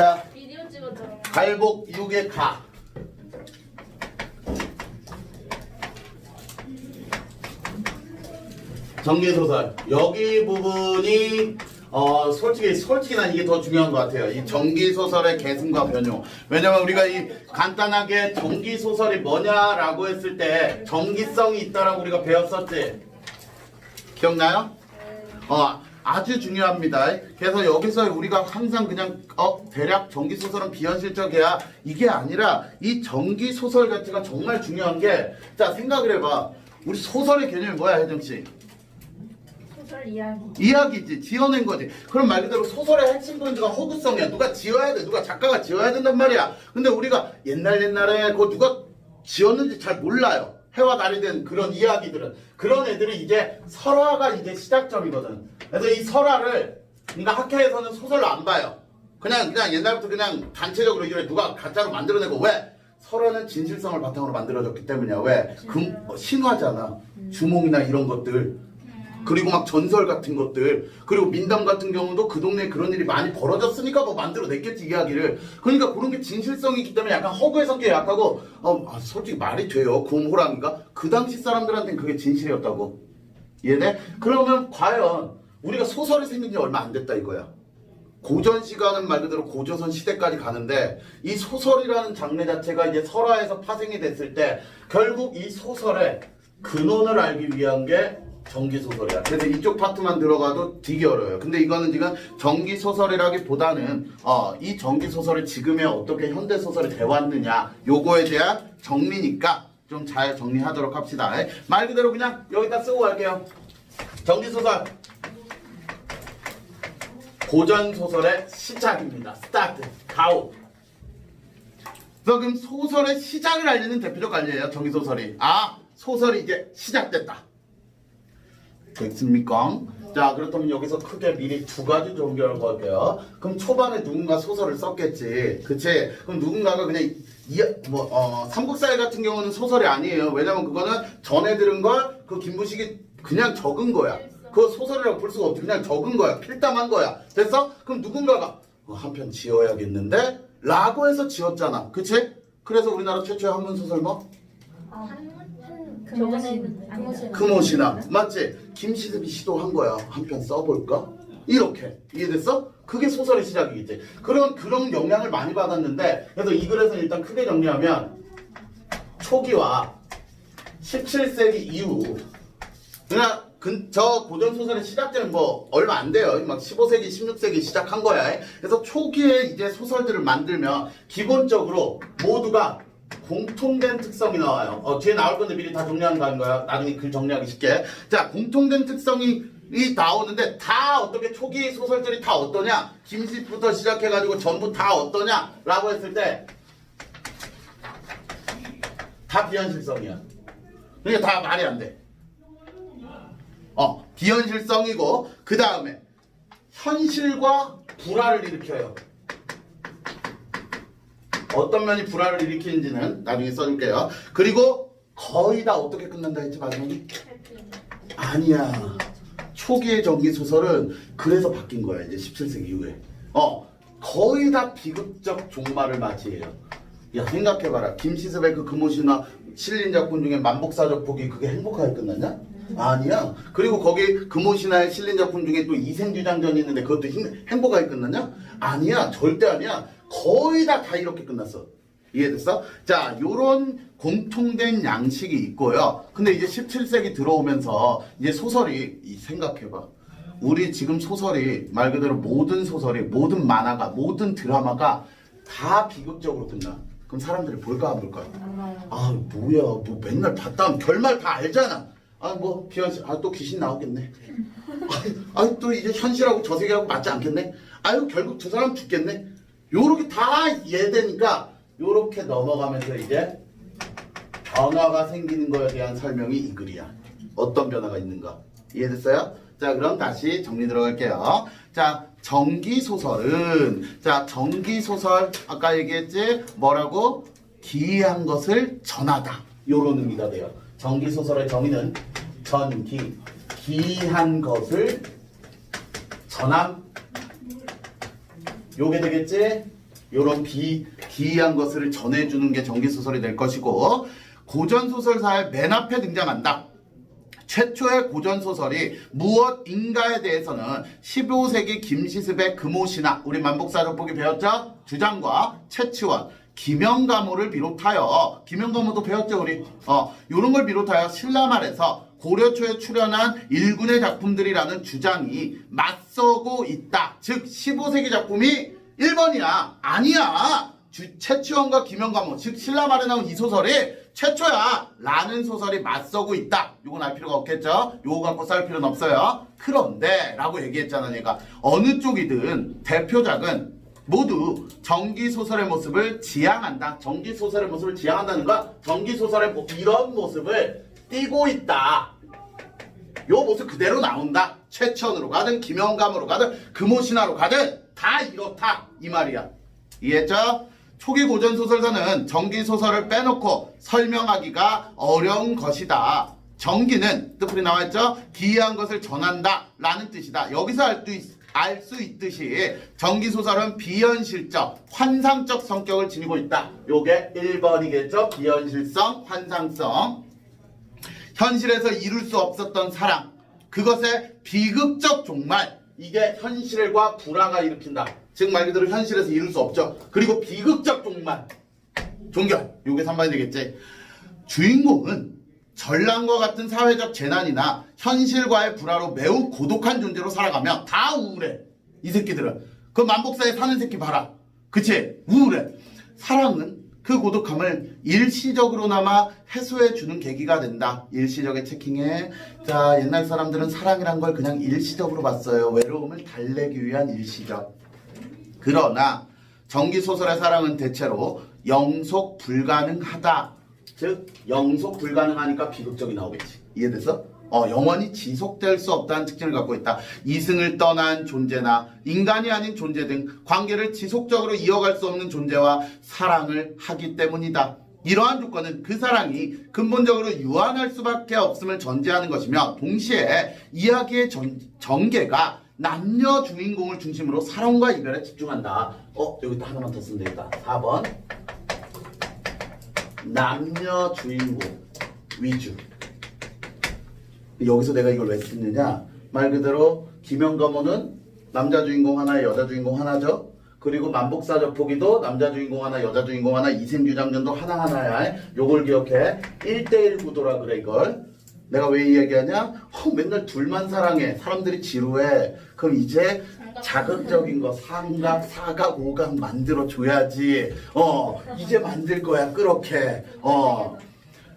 자, 비디오 찍었잖아. 갈복 6의 가. 전기소설. 여기 부분이, 어, 솔직히, 솔직히 난 이게 더 중요한 것 같아요. 이 전기 소설의 개슴과 변형. 왜냐면 우리가 이 간단하게 전기 소설이 뭐냐라고 했을 때 전기성이 있다라고 우리가 배웠었지. 기억나요? 어, 아주 중요합니다. 그래서 여기서 우리가 항상 그냥 어 대략 전기 소설은 비현실적이야 이게 아니라 이 전기 소설 자체가 정말 중요한 게 자 생각을 해봐. 우리 소설의 개념이 뭐야 혜정 씨? 소설 이야기. 이야기지 지어낸 거지. 그럼 말 그대로 소설의 핵심 포인트가 허구성이야. 누가 지어야 돼. 누가 작가가 지어야 된단 말이야. 근데 우리가 옛날 옛날에 그 누가 지었는지 잘 몰라요. 해와 달이 된 그런 이야기들은 그런 애들이 이제 설화가 이제 시작점이거든. 그래서 이 설화를 그러니까 학회에서는 소설로 안 봐요. 그냥 그냥 옛날부터 그냥 단체적으로 이걸 누가 가짜로 만들어내고 왜 설화는 진실성을 바탕으로 만들어졌기 때문이야. 왜? 금 어, 신화잖아. 주몽이나 이런 것들. 그리고 막 전설 같은 것들 그리고 민담 같은 경우도 그 동네에 그런 일이 많이 벌어졌으니까 뭐 만들어냈겠지 이야기를. 그러니까 그런 게 진실성이 있기 때문에 약간 허구의 성격이 약하고 어, 아, 솔직히 말이 돼요. 곰호랑이가? 그 당시 사람들한테는 그게 진실이었다고. 이해돼? 그러면 과연 우리가 소설이 생긴 지 얼마 안 됐다 이거야. 고전 시간은 말 그대로 고조선 시대까지 가는데 이 소설이라는 장르 자체가 이제 설화에서 파생이 됐을 때 결국 이 소설의 근원을 알기 위한 게 전기 소설이야. 그래서 이쪽 파트만 들어가도 되게 어려워요. 근데 이거는 지금 전기 소설이라기보다는 어, 이 전기 소설이 지금에 어떻게 현대 소설이 되왔느냐 요거에 대한 정리니까 좀 잘 정리하도록 합시다. 말 그대로 그냥 여기다 쓰고 갈게요. 전기 소설 고전 소설의 시작입니다. 스타트. 가오. 그럼 소설의 시작을 알리는 대표적 관리예요. 정의 소설이. 아, 소설이 이제 시작됐다. 됐습니까? 자, 그렇다면 여기서 크게 미리 두 가지 정리를 걸게요. 그럼 초반에 누군가 소설을 썼겠지. 그치? 그럼 누군가가 그냥 이, 뭐, 어, 삼국사회 같은 경우는 소설이 아니에요. 왜냐면 그거는 전에 들은 걸 그 김부식이 그냥 적은 거야. 그거 소설이라고 볼 수가 없지. 그냥 적은 거야. 필담한 거야. 됐어? 그럼 누군가가 어, 한편 지어야겠는데? 라고 해서 지었잖아. 그치? 그래서 우리나라 최초의 한문 소설 뭐? 저 금옷이나 맞지? 김시습이 시도한 거야. 한 편 써볼까? 이렇게 이해됐어? 그게 소설의 시작이겠지. 그런 그런 영향을 많이 받았는데 그래서 이 글에서 일단 크게 정리하면 초기와 17세기 이후 그냥 근- 저 고전 소설의 시작되는 뭐 얼마 안 돼요. 막 15세기, 16세기 시작한 거야. 그래서 초기에 이제 소설들을 만들면 기본적으로 모두가 공통된 특성이 나와요. 어, 뒤에 나올 건데 미리 다 아닌 거야. 나중에 글 정리하기 쉽게. 자, 공통된 특성이 이 나오는데 다 어떻게 초기 소설들이 다 어떠냐? 김씨부터 시작해가지고 전부 다 어떠냐라고 했을 때 다 비현실성이야. 그러니까 다 말이 안 돼. 어, 비현실성이고 그 다음에 현실과 불화를 일으켜요. 어떤 면이 불화를 일으키는지는 나중에 써줄게요. 그리고 거의 다 어떻게 끝난다 했지 마지막에? 아니야. 초기의 전기 소설은 그래서 바뀐 거야 이제 17세기 이후에. 어 거의 다 비극적 종말을 맞이해요. 야 생각해봐라 김시습의 그 금오시나 실린 작품 중에 만복사적 복이 그게 행복하게 끝났냐? 아니야. 그리고 거기 금오신화의 실린 작품 중에 또 이생주장전이 있는데 그것도 힘- 행복하게 끝났냐? 아니야. 절대 아니야. 거의 다 다 이렇게 끝났어. 이해됐어? 자, 요런 공통된 양식이 있고요. 근데 이제 17세기 들어오면서 이제 소설이 이 생각해봐. 우리 지금 소설이 말 그대로 모든 소설이 모든 만화가 모든 드라마가 다 비극적으로 끝나. 그럼 사람들이 볼까 안 볼까? 아 뭐야 뭐 맨날 봤다 하면 결말 다 알잖아. 아 뭐 비현실 아또 귀신 나오겠네. 아유 또 이제 현실하고 저 세계하고 맞지 않겠네. 아유 결국 두 사람 죽겠네. 요렇게 다 이해되니까 요렇게 넘어가면서 이제 변화가 생기는 거에 대한 설명이 이 글이야. 어떤 변화가 있는가. 이해됐어요? 자, 그럼 다시 정리 들어갈게요. 자, 정기 소설은 자, 정기 소설 아까 얘기했지? 뭐라고? 기이한 것을 전하다. 요런 의미가 돼요. 정기 소설의 정의는 전기 기이한 것을 전함 요게 되겠지? 요런 비, 기이한 것을 전해주는 게 전기소설이 될 것이고 고전소설사의 맨 앞에 등장한다. 최초의 고전소설이 무엇인가에 대해서는 15세기 김시습의 금오신화 우리 만복사적보기 배웠죠? 주장과 채치원 김영가모를 비롯하여 김영가모도 배웠죠 우리 어 요런 걸 비롯하여 신라말에서 고려 초에 출연한 일군의 작품들이라는 주장이 맞서고 있다. 즉 15세기 작품이 1번이야. 아니야. 주, 채치원과 김영가모 즉 신라말에 나온 이 소설이 최초야. 라는 소설이 맞서고 있다. 요건 알 필요가 없겠죠? 요거 갖고 싸울 필요는 없어요. 그런데 라고 얘기했잖아 얘가. 어느 쪽이든 대표작은 모두 전기소설의 모습을 지향한다. 전기소설의 모습을 지향한다는 건 전기소설의 모- 이런 모습을 띠고 있다 요 모습 그대로 나온다 최천으로 가든 김영감으로 가든 금오신화로 가든 다 이렇다 이 말이야 이해했죠? 초기 고전 소설사는 전기 소설을 빼놓고 설명하기가 어려운 것이다. 전기는 뜻풀이 나와있죠? 기이한 것을 전한다 라는 뜻이다. 여기서 알 수 있듯이 전기 소설은 비현실적, 환상적 성격을 지니고 있다. 요게 1번이겠죠? 비현실성, 환상성. 현실에서 이룰 수 없었던 사랑. 그것의 비극적 종말. 이게 현실과 불화가 일으킨다. 즉 말 그대로 현실에서 이룰 수 없죠. 그리고 비극적 종말. 종결. 요게 3번이 되겠지. 주인공은 전랑과 같은 사회적 재난이나 현실과의 불화로 매우 고독한 존재로 살아가면 다 우울해. 이 새끼들은. 그 만복사에 사는 새끼 봐라. 그치? 우울해. 사랑은 그 고독함을 일시적으로나마 해소해 주는 계기가 된다. 일시적에 체킹해. 자, 옛날 사람들은 사랑이란 걸 그냥 일시적으로 봤어요. 외로움을 달래기 위한 일시적. 그러나 전기 소설의 사랑은 대체로 영속 불가능하다. 즉 영속 불가능하니까 비극적이 나오겠지. 이해돼서? 어, 영원히 지속될 수 없다는 특징을 갖고 있다. 이승을 떠난 존재나 인간이 아닌 존재 등 관계를 지속적으로 이어갈 수 없는 존재와 사랑을 하기 때문이다. 이러한 조건은 그 사랑이 근본적으로 유한할 수밖에 없음을 전제하는 것이며 동시에 이야기의 전, 전개가 남녀 주인공을 중심으로 사랑과 이별에 집중한다. 어, 여기다 하나만 더 쓰면 되겠다. 4번. 남녀 주인공 위주. 여기서 내가 이걸 왜 쓰느냐? 말 그대로 김영감호는 남자 주인공 하나, 여자 주인공 하나죠. 그리고 만복사적 포기도 남자 주인공 하나, 여자 주인공 하나, 이생규 장면도 하나하나야. 요걸 기억해. 1대1 구도라 그래 이걸. 내가 왜이 얘기하냐? 어, 맨날 둘만 사랑해. 사람들이 지루해. 그럼 이제 자극적인 거 삼각, 사각, 오각 만들어 줘야지. 어, 이제 만들 거야. 그렇게. 어.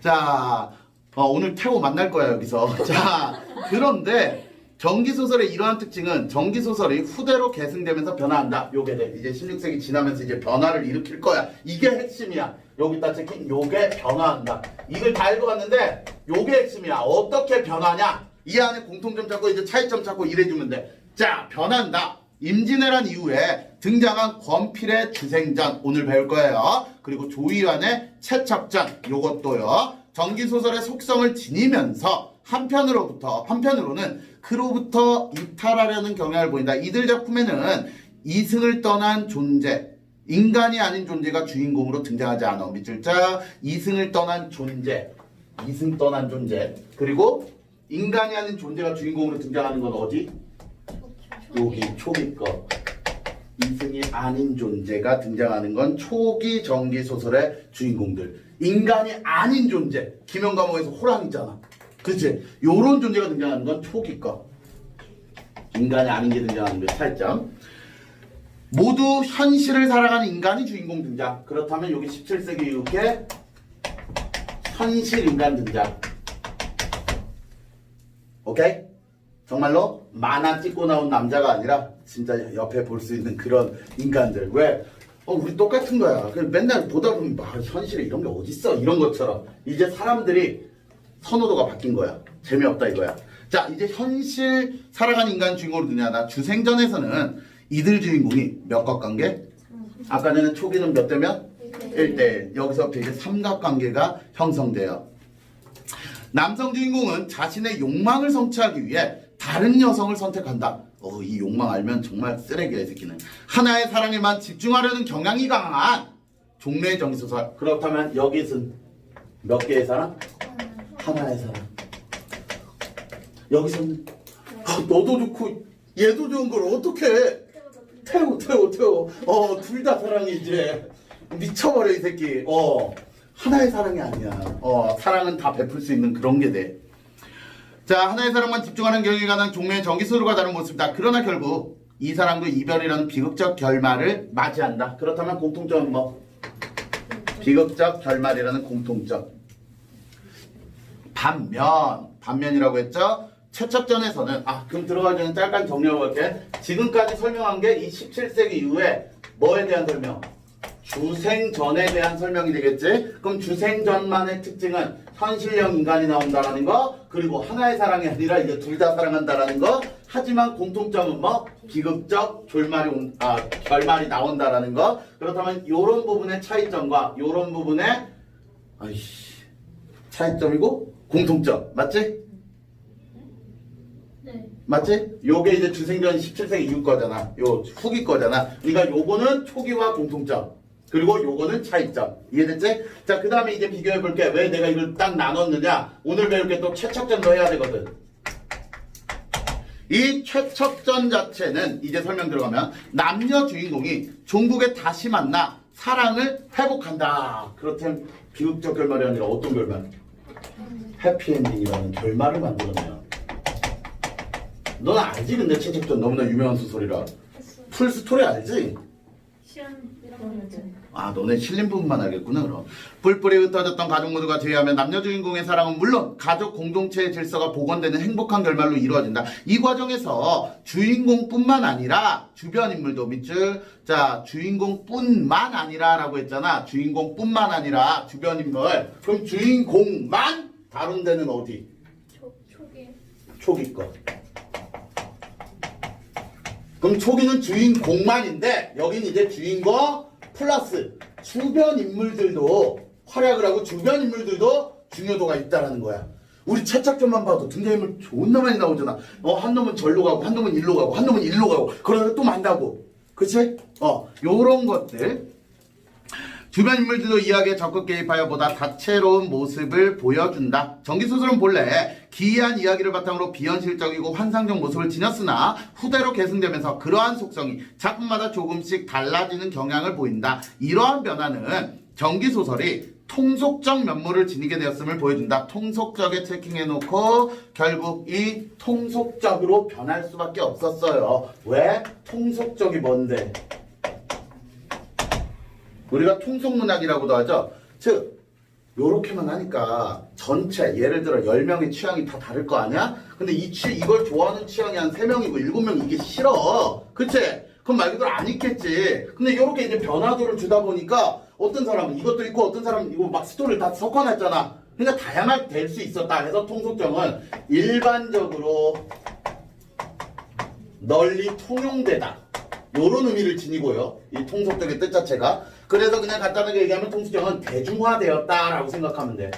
자, 어, 오늘 태호 만날 거야 여기서. 자, 그런데 전기소설의 이러한 특징은 전기소설이 후대로 계승되면서 변화한다. 요게 돼. 이제 16세기 지나면서 이제 변화를 일으킬 거야. 이게 핵심이야. 여기다 찍힌 요게 변화한다. 이걸 다 읽어봤는데 요게 핵심이야. 어떻게 변하냐? 이 안에 공통점 찾고 이제 차이점 찾고 이래주면 돼. 자, 변한다. 임진왜란 이후에 등장한 권필의 주생전 오늘 배울 거예요. 그리고 조이란의 채첩전 요것도요. 전기소설의 속성을 지니면서 한편으로부터 한편으로는 그로부터 이탈하려는 경향을 보인다. 이들 작품에는 이승을 떠난 존재, 인간이 아닌 존재가 주인공으로 등장하지 않아. 밑줄 자, 이승을 떠난 존재, 이승 떠난 존재. 그리고 인간이 아닌 존재가 주인공으로 등장하는 건 어디? 여기 초기 거. 이승이 아닌 존재가 등장하는 건 초기 전기 소설의 주인공들. 인간이 아닌 존재. 김영감호에서 호랑이잖아. 그치? 요런 존재가 등장하는 건 초기 거. 인간이 아닌 게 등장하는 게 차이점. 모두 현실을 살아가는 인간이 주인공 등장. 그렇다면 여기 17세기 이렇게 현실 인간 등장. 오케이? 정말로 만화 찍고 나온 남자가 아니라 진짜 옆에 볼 수 있는 그런 인간들 왜? 어 우리 똑같은 거야. 그 맨날 보다 보면 막 현실에 이런 게 어딨어 이런 것처럼 이제 사람들이 선호도가 바뀐 거야. 재미없다 이거야. 자 이제 현실 살아가는 인간 주인공으로 누냐 나 주생전에서는 이들 주인공이 몇각 관계? 아까 전에 초기는 몇 대면? 1대1 여기서부터 이제 삼각관계가 형성돼요. 남성 주인공은 자신의 욕망을 성취하기 위해 다른 여성을 선택한다. 어, 이 욕망 알면 정말 쓰레기야 이 새끼는. 하나의 사랑에만 집중하려는 경향이 강한 종래의 정소설. 그렇다면 여기선 몇 개의 사랑? 하나의 사랑. 여기서는 아, 너도 좋고 얘도 좋은 걸 어떻게 태워 태워 태워 어 둘 다 사랑이 이제 미쳐버려 이 새끼 어 하나의 사랑이 아니야 어 사랑은 다 베풀 수 있는 그런 게 돼 자 하나의 사랑만 집중하는 경우에 관한 종래의 정기소로가 다른 모습이다 그러나 결국 이 사랑도 이별이라는 비극적 결말을 맞이한다 그렇다면 공통점은 뭐 비극적 결말이라는 공통점 반면 반면이라고 했죠. 최척전에서는 아 그럼 들어가기 전에 잠깐 정리하고 갈게. 지금까지 설명한 게 이 17세기 이후에 뭐에 대한 설명? 주생전에 대한 설명이 되겠지. 그럼 주생전만의 특징은 현실형 인간이 나온다라는 거, 그리고 하나의 사랑이 아니라 이제 둘 다 사랑한다라는 거. 하지만 공통점은 뭐 비극적 졸말이 온, 아 결말이 나온다라는 거. 그렇다면 이런 부분의 차이점과 이런 부분의 아이씨 차이점이고 공통점 맞지? 네. 맞지? 요게 이제 주생전 17세기 이후 거잖아. 요 후기 거잖아. 그러니까 요거는 초기와 공통점. 그리고 요거는 차이점. 이해됐지? 자, 그 다음에 이제 비교해 볼게. 왜 내가 이걸 딱 나눴느냐? 오늘 배울 게 또 최척전도 해야 되거든. 이 최척전 자체는 이제 설명 들어가면 남녀 주인공이 종국에 다시 만나 사랑을 회복한다. 그렇다면 비극적 결말이 아니라 어떤 결말? 해피엔딩이라는 결말을 만들었네요. 넌 알지 근데 최척전 너무나 유명한 소설이라 했어. 풀 스토리 알지? 시험 이런 거죠. 아 너네 실린 부분만 알겠구나 그럼 뿔뿔이 흩어졌던 가족 모두가 제외하면 남녀 주인공의 사랑은 물론 가족 공동체의 질서가 복원되는 행복한 결말로 이루어진다 이 과정에서 주인공뿐만 아니라 주변 인물도 밑줄 자 주인공뿐만 아니라 라고 했잖아 주인공뿐만 아니라 주변 인물 그럼 주인공만 다룬 데는 어디? 초 초기. 초기 거. 그럼 초기는 주인공만인데 여기는 이제 주인공 플러스 주변 인물들도 활약을 하고 주변 인물들도 중요도가 있다라는 거야. 우리 채착전만 봐도 등장인물 존나 많이 나오잖아. 어, 한 놈은 절로 가고, 한 놈은 일로 가고, 한 놈은 일로 가고, 그러다 또 만나고. 그치? 어, 요런 것들. 주변 인물들도 이야기에 적극 개입하여 보다 다채로운 모습을 보여준다. 정기소설은 본래 기이한 이야기를 바탕으로 비현실적이고 환상적 모습을 지녔으나 후대로 계승되면서 그러한 속성이 작품마다 조금씩 달라지는 경향을 보인다. 이러한 변화는 정기소설이 통속적 면모를 지니게 되었음을 보여준다. 통속적에 체킹해놓고 결국 이 통속적으로 변할 수밖에 없었어요. 왜? 통속적이 뭔데? 우리가 통속문학이라고도 하죠. 즉 요렇게만 하니까 전체 예를 들어 10명의 취향이 다 다를 거 아니야? 근데 이 취, 이걸 좋아하는 취향이 한 3명이고 7명 이게 싫어. 그치? 그럼 말 그대로 안 있겠지. 근데 요렇게 이제 변화도를 주다 보니까 어떤 사람은 이것도 있고 어떤 사람은 이거 막 스토리를 다 섞어놨잖아. 그러니까 다양하게 될 수 있었다. 해서 통속정은 일반적으로 널리 통용되다. 요런 의미를 지니고요. 이 통속적의 뜻 자체가. 그래서 그냥 간단하게 얘기하면 통속정은 대중화되었다라고 생각하면 돼.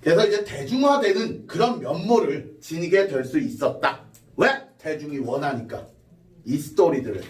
그래서 이제 대중화되는 그런 면모를 지니게 될 수 있었다. 왜? 대중이 원하니까. 이 스토리들을.